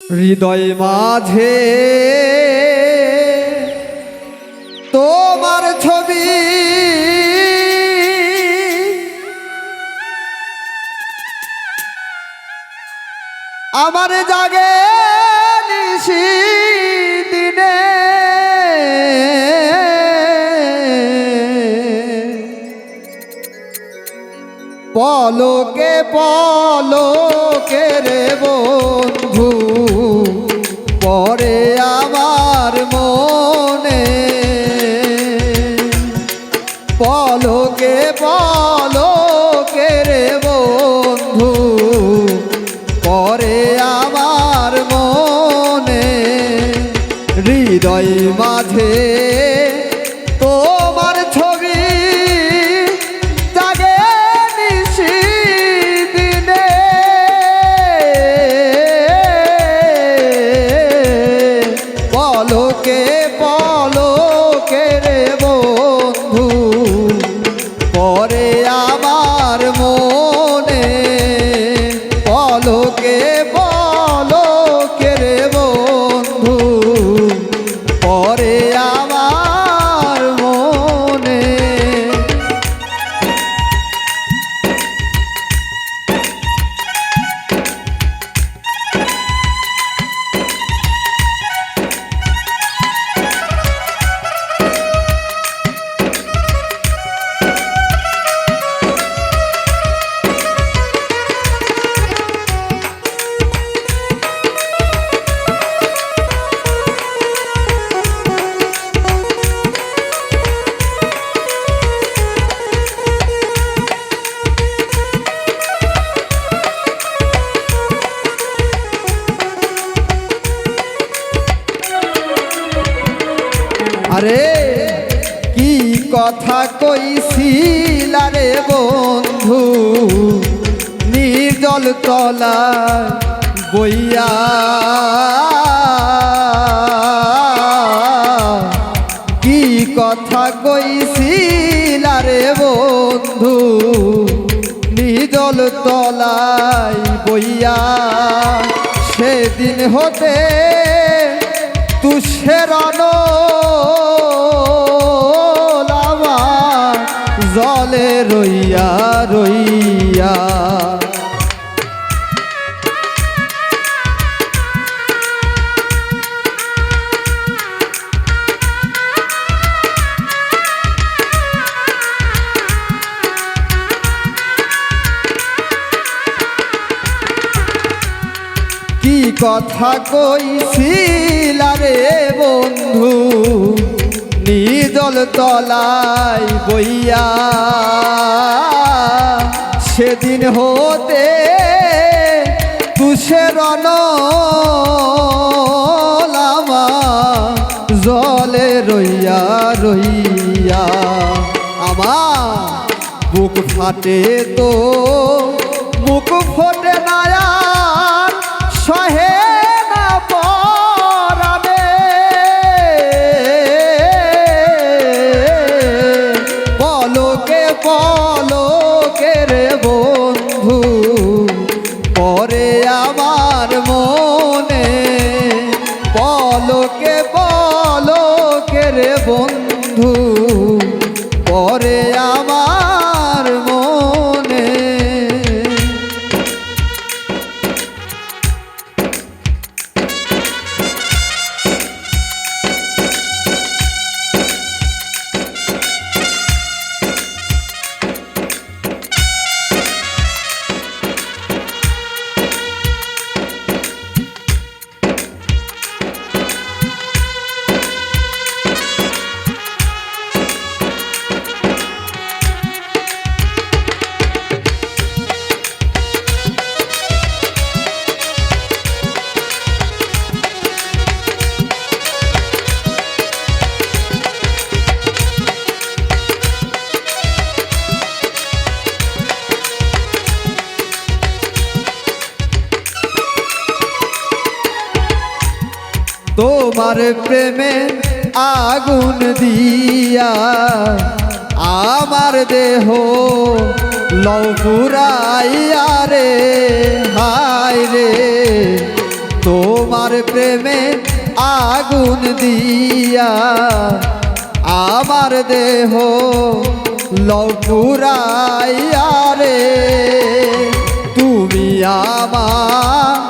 হৃদয় মাঝে তোমার ছবি আমার জাগে নিশি দিনে। পলকে পলকে রে বন্ধু আরে, কি কথা কইছিলা রে বন্ধু? নির্জল তলা বইয়া কি কথা কইছিলা রে বন্ধু? নির্জল তলায় বইয়া সেদিন হতে তুষের রইয়া রইয়া। কি কথা কইছিলা রে বন্ধু? নিজল তলায় বইয়া। সেদিন হতে তুষের লামা জলে রইয়া রইয়া। আমার বুক ফাটে তো মুখ ফোটে নায়ার তোমার প্রেমে আগুন দিয়া, আমার দেহ লও রে, হায় রে। তোমার প্রেমে আগুন দিয়া, আমার দেহ লপুরাইয়া রে। তুমি আমার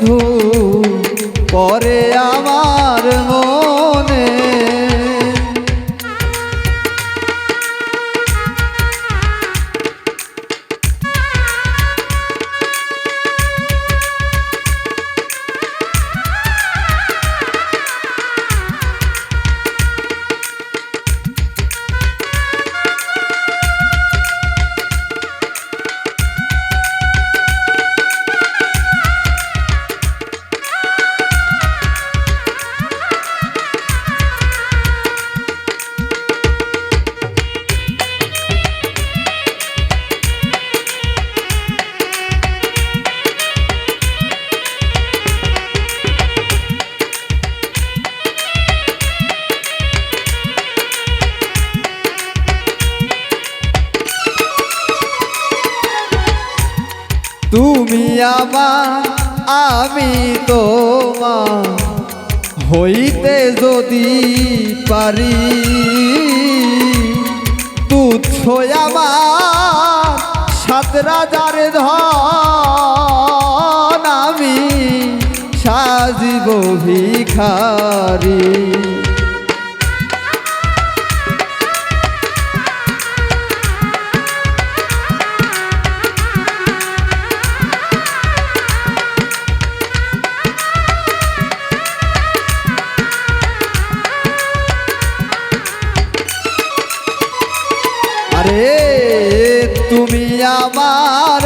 বন্ধু পরে তুমি আমার আমি তোমার হইতে যদি পারি তুচ্ছ আমার সাত রাজার আমি সাজিব ভিখারি। আমার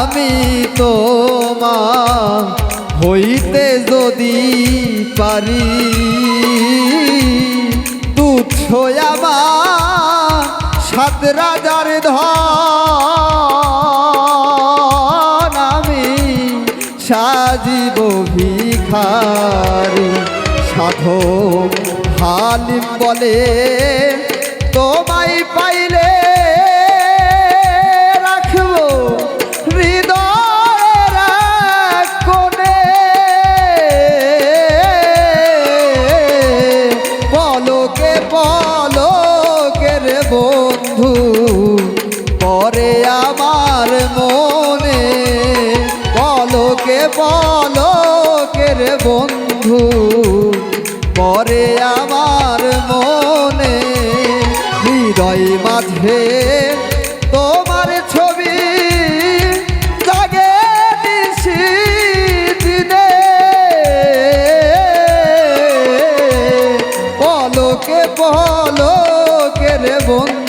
আমি তোমার হইতে যদি পারি, তুচ্ছ আমার সাত রাজার ধন আমি সাজিব ভিখারি। সাধক হালিম বলে, তোমায় পাইলে রে বন্ধু, পরে আমার মনে হৃদয় মাঝে তোমার ছবি জাগে দিনে। পলকে পলকে রে বন্ধু